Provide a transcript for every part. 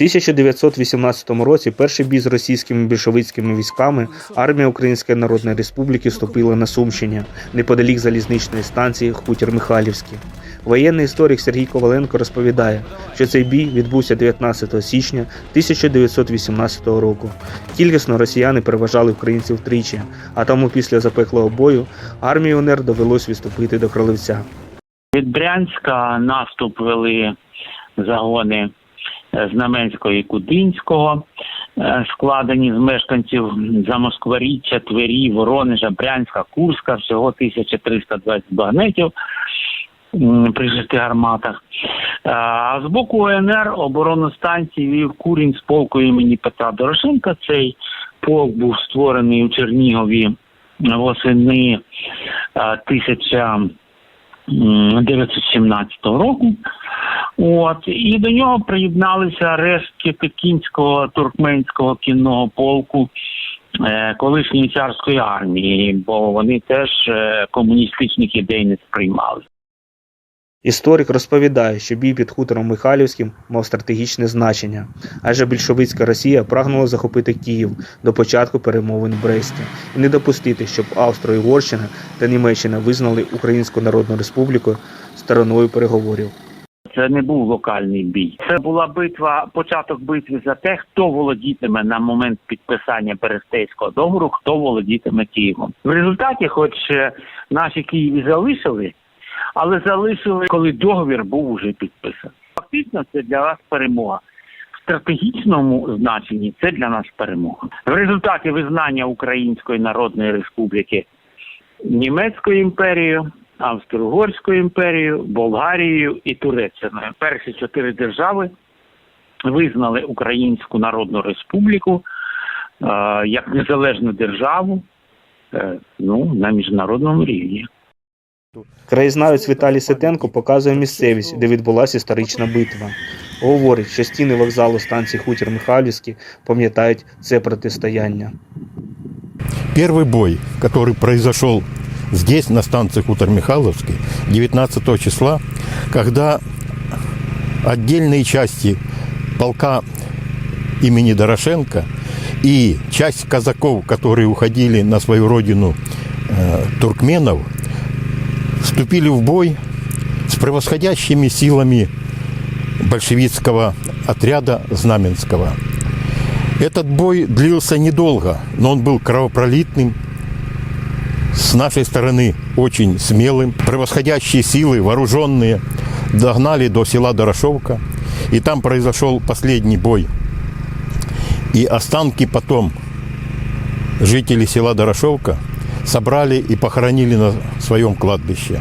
1918 році перший бій з російськими більшовицькими військами армія Української Народної Республіки вступила на Сумщині, неподалік залізничної станції Хутір Михайлівський. Воєнний історик Сергій Коваленко розповідає, що цей бій відбувся 19 січня 1918 року. Кількісно росіяни переважали українців втричі, а тому після запеклого бою армії УНР довелось відступити до Кролевця. Від Брянська наступ вели загони Знаменського і Кудинського, е, складені з мешканців Замоскворіччя, Твері, Воронежа, Брянська, Курська, всього 1320 багнетів при шести гарматах. Е, А з боку ОНР оборону станції вів Курінь з полку імені Петра Дорошенка. Цей полк був створений у Чернігові восени е, 1000 1917 року. От і до нього приєдналися рештки Пекінського туркменського кінного полку е, колишньої царської армії, бо вони теж е, комуністичних ідей не сприймали. Історик розповідає, що бій під хутором Михайлівським мав стратегічне значення, адже більшовицька Росія прагнула захопити Київ до початку перемовин в Бресті і не допустити, щоб Австро-Угорщина та Німеччина визнали Українську Народну Республіку стороною переговорів. Це не був локальний бій. Це була битва, початок битви за те, хто володітиме на момент підписання Берестейського договору, хто володітиме Києвом. В результаті, хоч е, наші Києві залишили, але залишили, коли договір був уже підписаний. Фактично, це для нас перемога. Стратегічному значенні це для нас перемога. В результаті визнання Української Народної Республіки Німецькою імперією, Австро-Угорською імперією, Болгарією і Туреччиною. Перші чотири держави визнали Українську Народну Республіку е, як незалежну державу е, ну, на міжнародному рівні. Краєзнавець Віталій Ситенко показує місцевість, де відбулася історична битва. Говорить, що стіни вокзалу станції Хутір Михайлівський пам'ятають це протистояння. Первый бой, который произошел здесь, на станции Хутор Михайловский, 19 числа, когда отдельные части полка имени Дорошенко и часть казаков, которые уходили на свою родину э, туркменов, вступили в бой с превосходящими силами большевистского отряда Знаменского. Этот бой длился недолго, но он был кровопролитным, с нашей стороны очень смелым. Превосходящие силы, вооруженные, догнали до села Дорошовка. И там произошел последний бой. И останки потом жители села Дорошовка собрали и похоронили на своем кладбище.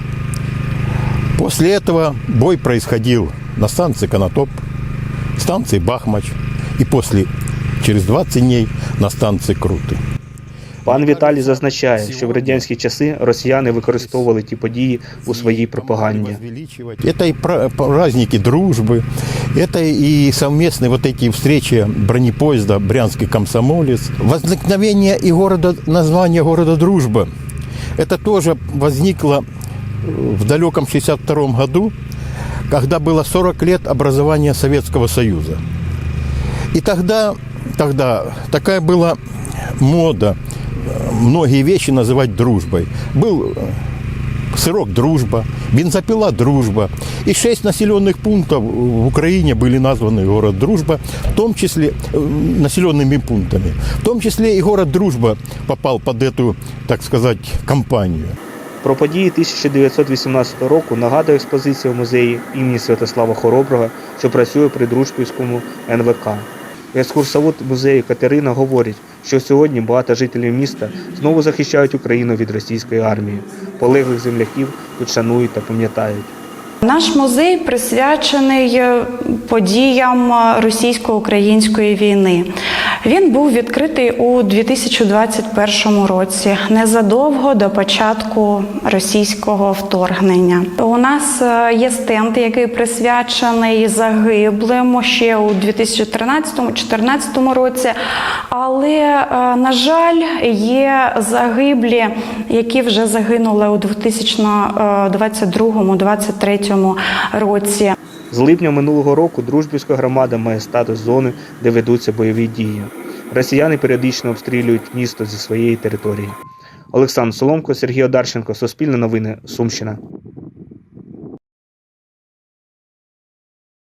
После этого бой происходил на станции Конотоп, станции Бахмач и после, через 20 дней, на станции Круты. Пан Віталій зазначає, що в радянські часи росіяни використовували ті події у своїй пропаганді. Это и пра- праздники дружбы, это и совместные вот эти встречи бронепоезда «Брянский комсомолец». Возникновение и города, название города Дружба, это тоже возникло в далеком 62 году, когда было 40 лет образования Советского Союза. И тогда, тогда такая была мода э, многие вещи называть дружбой. Был э, сырок «Дружба», бензопила «Дружба». И шесть населенных пунктов в Украине были названы город Дружба, в том числе э, населенными пунктами. В том числе и город Дружба попал под эту, так сказать, компанию. Про події 1918 року нагадує експозиція в музеї імені Святослава Хороброго, що працює при Дружківському НВК. Екскурсовод музею Катерина говорить, що сьогодні багато жителів міста знову захищають Україну від російської армії. Полеглих земляків тут шанують та пам'ятають. Наш музей присвячений е, подіям е, російсько-української війни. Він був відкритий у 2021 році, незадовго до початку російського вторгнення. У нас е, є стенд, який присвячений загиблим ще у 2013-2014 році. Але, на жаль, є загиблі, які вже загинули у 2022-2023 році. З липня минулого року Дружбівська громада має статус зони, де ведуться бойові дії. Росіяни періодично обстрілюють місто зі своєї території. Олександр Соломко, Сергій Одарченко, Суспільне новини, Сумщина.